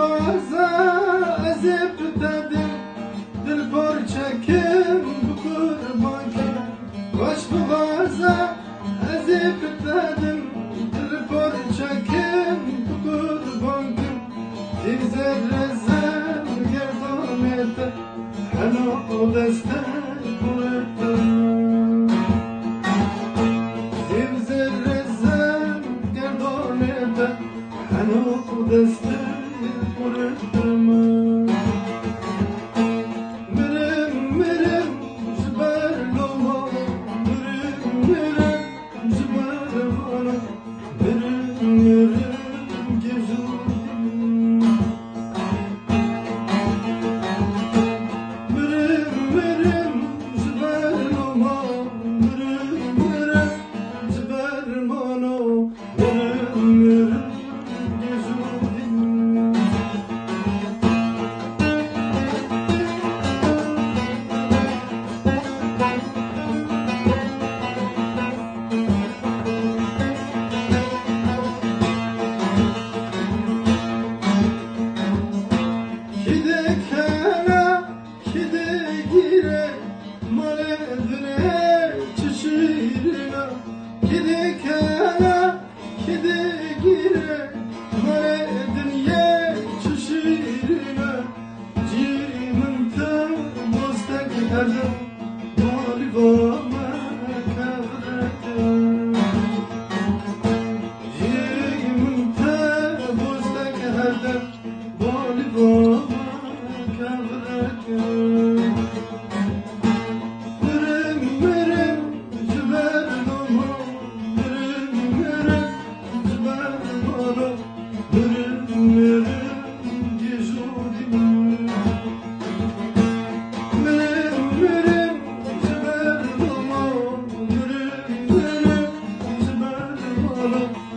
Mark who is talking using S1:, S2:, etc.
S1: Namazı ezip dedim Dil borçekim bu kurban kim Koş bu gaza ezip dedim Dil borçekim bu kurban kim Tizerrezem gerdam ete Helo o destem Thank you. Thank. Thank you.